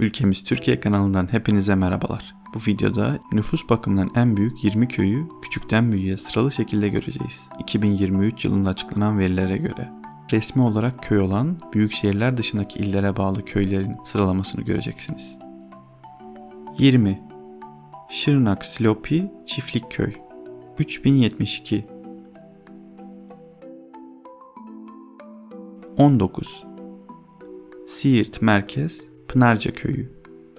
Ülkemiz Türkiye kanalından hepinize merhabalar. Bu videoda nüfus bakımından en büyük 20 köyü küçükten büyüğe sıralı şekilde göreceğiz. 2023 yılında açıklanan verilere göre. Resmi olarak köy olan büyük şehirler dışındaki illere bağlı köylerin sıralamasını göreceksiniz. 20. Şırnak Silopi Çiftlik Köy 3072 19. Siirt Merkez Pınarca Köyü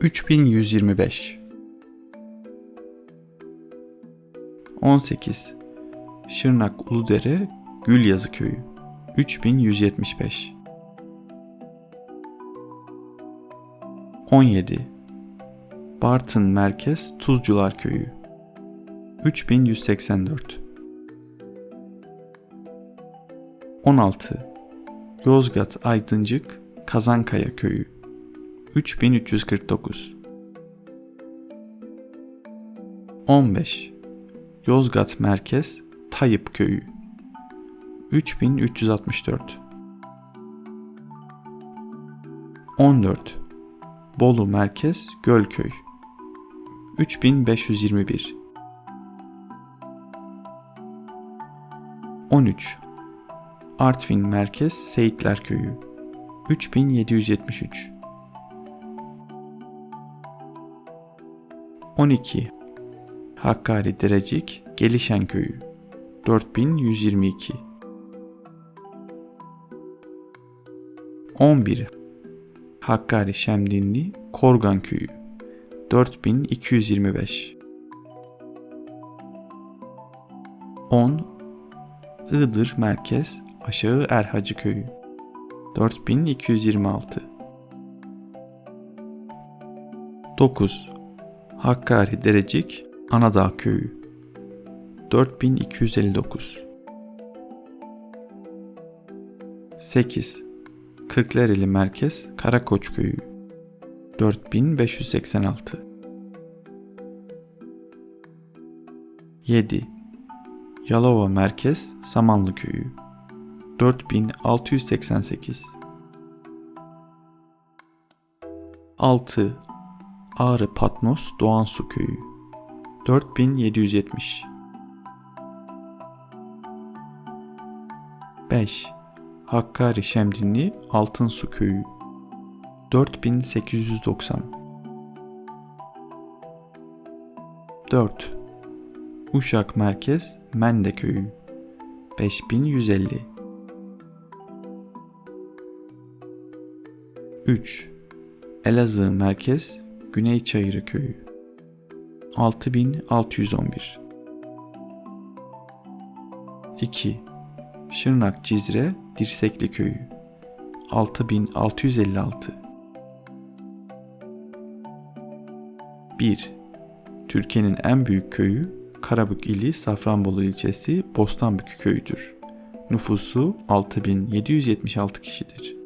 3125 18. Şırnak Uludere Gülyazı Köyü 3175 17. Bartın Merkez Tuzcular Köyü 3184 16. Yozgat Aydıncık Kazankaya Köyü 3349 15. Yozgat Merkez Tayyip Köyü. 3364 14. Bolu Merkez Gölköy. 3521 13. Artvin Merkez Seyitler Köyü. 3773 12. Hakkari Derecik Gelişen Köyü 4122 11. Hakkari Şemdinli Korgan Köyü 4225 10. Iğdır Merkez Aşağı Erhacı Köyü 4226 9. Hakkari Derecik Anadağ Köyü 4259 8. Kırklareli Merkez Karakoç Köyü 4586 7. Yalova Merkez Samanlı Köyü 4688 6. Ağrı Patmos Doğansu Köyü 4770 5. Hakkari Şemdinli Altınsu Köyü 4890 4. Uşak Merkez Mende Köyü 5150 3. Elazığ Merkez Güney Çayırı Köyü 6611 2. Şırnak Cizre Dirsekli Köyü 6656 1. Türkiye'nin en büyük köyü Karabük ili Safranbolu ilçesi Bostanbükü köyüdür. Nüfusu 6776 kişidir.